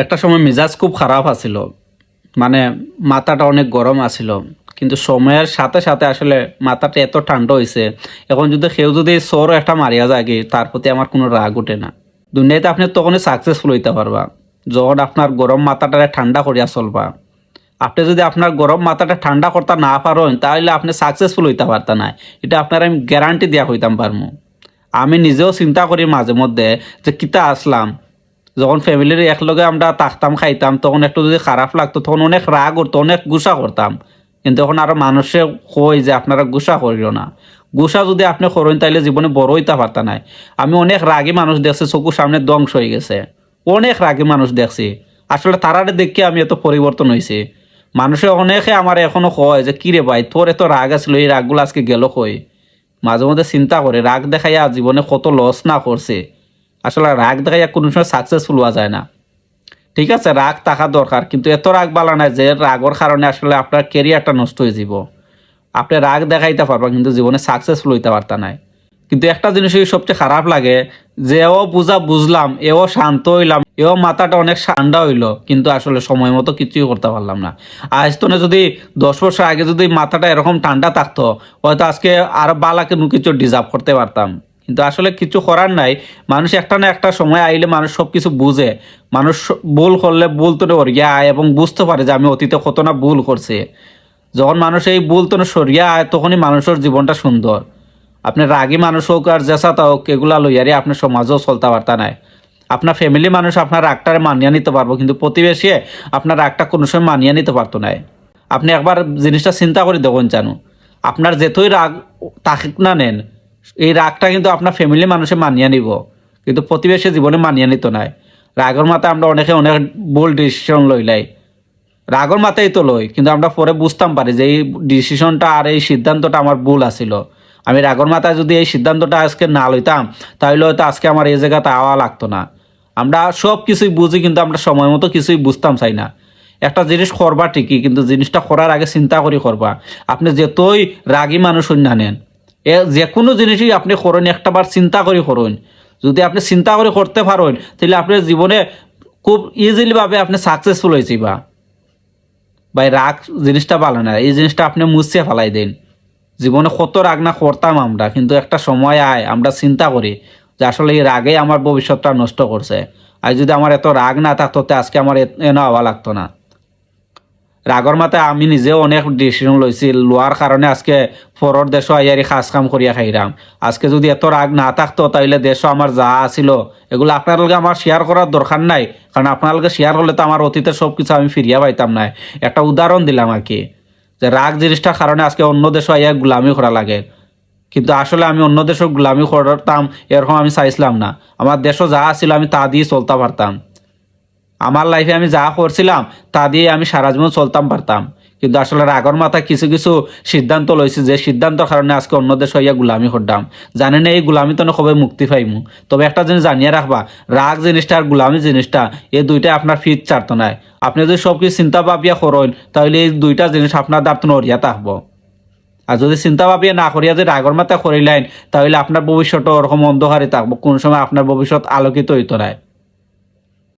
একটা সময় মেজাজ খুব খারাপ আছিল। মানে মাথাটা অনেক গরম আছিল। কিন্তু সময়ের সাথে সাথে আসলে মাথাটা এত ঠান্ডা হয়েছে এখন যদি কেউ যদি সর একটা মারিয়া যায় তার প্রতি আমার কোনো রাগ ওঠে না। দুনিয়াতে আপনি তখনই সাকসেসফুল হইতে পারবা। যখন আপনার গরম মাথাটা ঠান্ডা করিয়া চলবা। আপনি যদি আপনার গরম মাথাটা ঠান্ডা করতে না পারেন, তাহলে আপনি সাকসেসফুল হইতে পারতেন না। এটা আপনার আমি গ্যারান্টি দিয়া হইতাম পারমু। আমি নিজেও চিন্তা করি মাঝে মধ্যে যে কিতা আসলাম যখন ফ্যামিলির একলগে আমরা তাকতাম খাইতাম, তখন একটু যদি খারাপ লাগতো, তখন অনেক রাগ করতো অনেক গুসা করতাম কিন্তু এখন আরও মানুষে কয় যে আপনারা গুসা করিও না। গুসা যদি আপনি করেন, তাইলে জীবনে বড় হইতে পারতা নাই। আমি অনেক রাগী মানুষ দেখছি চকুর সামনে ধ্বংস হয়ে গেছে। অনেক রাগী মানুষ দেখছি। আসলে তারারে দেখে আমি এত পরিবর্তন হয়েছি মানুষে অনেকে আমার এখনও কয় যে, কিরে ভাই তোর এত রাগ আছিল, এই রাগগুলো আজকে গেল কই? মাঝে মধ্যে চিন্তা করে রাগ দেখাইয়া জীবনে কত লস না করছে? আসলে রাগ দেখাইয়া কোনো সময় সাকসেসফুল হওয়া যায় না। ঠিক আছে, রাগ থাকা দরকার, কিন্তু এত রাগ বালা নাই যে রাগর কারণে আসলে আপনার কেরিয়ারটা নষ্ট হয়ে যাব। আপনি রাগ দেখাইতে পারবা কিন্তু জীবনে সাকসেসফুল হইতে পারতা নাই। কিন্তু একটা জিনিসই সবচেয়ে খারাপ লাগে, যে এও বুঝা বুঝলাম, এও শান্ত হইলাম, এও মাথাটা অনেক ঠান্ডা হইল, কিন্তু আসলে সময় মতো কিছুই করতে পারলাম না। আজ তো যদি দশ বছর আগে যদি মাথাটা এরকম ঠান্ডা থাকতো, হয়তো আজকে আরও বালাকে নু কিছু ডিজার্ভ করতে পারতাম। কিন্তু আসলে কিছু করার নাই। মানুষ একটা না একটা সময় আইলে মানুষ সব কিছু বুঝে। মানুষ ভুল করলে ভুল তো সরিয়ে আয় এবং বুঝতে পারে যে আমি অতীতে কত না ভুল করছে। যখন মানুষ এই ভুল তো সরিয়ে আয়, তখনই মানুষের জীবনটা সুন্দর। আপনি রাগী মানুষ হোক আর জেসা তা হোক, এগুলা লইয়ারি আপনার সমাজও চলতে পারতা নাই। আপনার ফ্যামিলি মানুষ আপনার রাগটারে মানিয়ে নিতে পারব, কিন্তু প্রতিবেশী আপনার রাগটা কোনো সময় মানিয়ে নিতে পারতো না আপনি একবার জিনিসটা চিন্তা করে দেখুন জানো। আপনার যেতই রাগ তাকে না নেন এই রাগটা কিন্তু আপনার ফ্যামিলি মানুষে মানিয়ে নিব। কিন্তু প্রতিবেশী জীবনে মানিয়ে নিত নাই। রাগের মাথায় আমরা অনেকে অনেক ভুল ডিসিশন লই লইলাই রাগর মাথায় তো লই, কিন্তু আমরা পরে বুঝতাম পারি যে এই ডিসিশনটা আর এই সিদ্ধান্তটা আমার ভুল আছিল। আমি রাগর মাথায় যদি এই সিদ্ধান্তটা আজকে না লইতাম তাহলে হয়তো আজকে আমার এই জায়গাতে আওয়া লাগতো না। আমরা সব কিছুই বুঝি, কিন্তু আমরা সময় মতো কিছুই বুঝতাম চাই না। একটা জিনিস করবা ঠিকই, কিন্তু জিনিসটা করার আগে চিন্তা করি করবা। আপনি যেতই রাগী মানুষ না নেন এ যে কোনো জিনিসই আপনি করুন একটা বার চিন্তা করে করুন। যদি আপনি চিন্তা করে করতে পারেন, তাহলে আপনার জীবনে খুব ইজিলি ভাবে আপনি সাকসেসফুল হয়েছি বা ভাই, রাগ জিনিসটা ভালো না। এই জিনিসটা আপনি মুছিয়ে ফেলাই দেন। জীবনে কত রাগ না করতাম আমরা, কিন্তু একটা সময় আয়, আমরা চিন্তা করি যে আসলে এই রাগেই আমার ভবিষ্যৎটা নষ্ট করছে। আর যদি আমার এত রাগ না থাকতো আজকে আমার এনে হওয়া লাগতো না। রাগর মাথায় আমি নিজেও অনেক ডিসিশন লইছি লোয়ার কারণে আজকে ফরর দেশও আইয়ারি খাস কাম করিয়া খাইরাম আজকে যদি এত রাগ না থাকতো তাইলে দেশও আমার যা আছিল। এগুলো আপনার আমার শেয়ার করার দরকার নাই। কারণ আপনার শেয়ার করলে তো আমার অতীতের সব কিছু আমি ফিরিয়া পাইতাম না একটা উদাহরণ দিলাম আর কি যে রাগ জিনিসটার কারণে আজকে অন্য দেশও আইয়া গুলামি করা লাগে। কিন্তু আসলে আমি অন্য দেশের গুলামি করতাম এরকম আমি চাইছিলাম না। আমার দেশও যা ছিল আমি তা দিয়ে চলতে পারতাম আমার লাইফে আমি যা করছিলাম, তা দিয়ে আমি সারা জীবন চলতাম, পারতাম। কিন্তু আসলে রাগর মাথায় কিছু কিছু সিদ্ধান্ত লইছি যে সিদ্ধান্তের কারণে আজকে অন্য দেশ হইয়া গুলামি করতাম। জানি না এই গুলামি তো কবে মুক্তি পাইমু? তবে একটা জিনিস জানিয়ে রাখবা, রাগ জিনিসটা আর গুলামি জিনিসটা, এই দুইটা আপনার ফিট চারতো নাই। আপনি যদি সব কিছু চিন্তা ভাবিয়া করেন, তাহলে এই দুইটা জিনিস আপনার দ্বার তো নড়িয়া থাকব। আর যদি চিন্তা ভাবিয়া না করিয়া যদি রাগর মাথা করিলেন, তাহলে আপনার ভবিষ্যৎ ওরকম অন্ধকারে থাকব, কোন সময় আপনার ভবিষ্যৎ আলোকিত হইতো নাই।